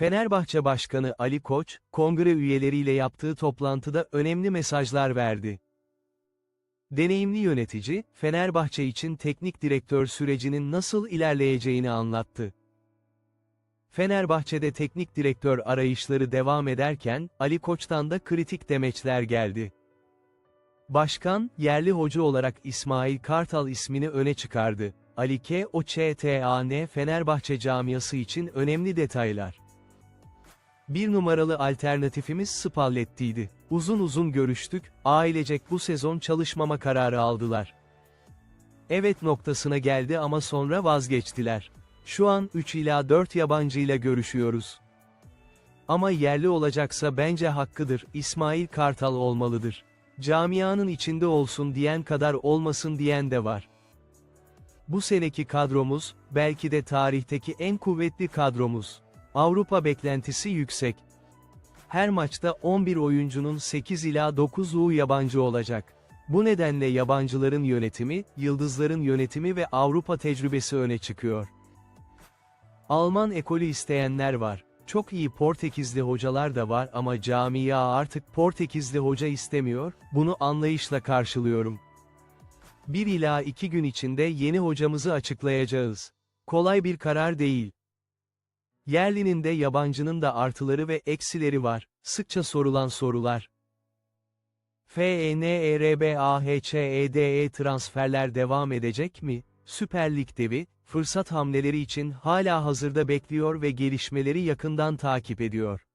Fenerbahçe Başkanı Ali Koç, kongre üyeleriyle yaptığı toplantıda önemli mesajlar verdi. Deneyimli yönetici, Fenerbahçe için teknik direktör sürecinin nasıl ilerleyeceğini anlattı. Fenerbahçe'de teknik direktör arayışları devam ederken, Ali Koç'tan da kritik demeçler geldi. Başkan, yerli hoca olarak İsmail Kartal ismini öne çıkardı. Ali K. O ÇTAN Fenerbahçe camiası için önemli detaylar. Bir numaralı alternatifimiz Spalletti'ydi. Uzun uzun görüştük, ailecek bu sezon çalışmama kararı aldılar. Evet noktasına geldi ama sonra vazgeçtiler. Şu an 3 ila 4 yabancıyla görüşüyoruz. Ama yerli olacaksa bence hakkıdır, İsmail Kartal olmalıdır. Camianın içinde olsun diyen kadar olmasın diyen de var. Bu seneki kadromuz, belki de tarihteki en kuvvetli kadromuz. Avrupa beklentisi yüksek. Her maçta 11 oyuncunun 8 ila 9'u yabancı olacak. Bu nedenle yabancıların yönetimi, yıldızların yönetimi ve Avrupa tecrübesi öne çıkıyor. Alman ekolü isteyenler var. Çok iyi Portekizli hocalar da var ama camia artık Portekizli hoca istemiyor, bunu anlayışla karşılıyorum. Bir ila iki gün içinde yeni hocamızı açıklayacağız. Kolay bir karar değil. Yerlinin de yabancının da artıları ve eksileri var, sıkça sorulan sorular. E FENERBAHÇEDE transferler devam edecek mi? Süper Lig devi, fırsat hamleleri için hala hazırda bekliyor ve gelişmeleri yakından takip ediyor.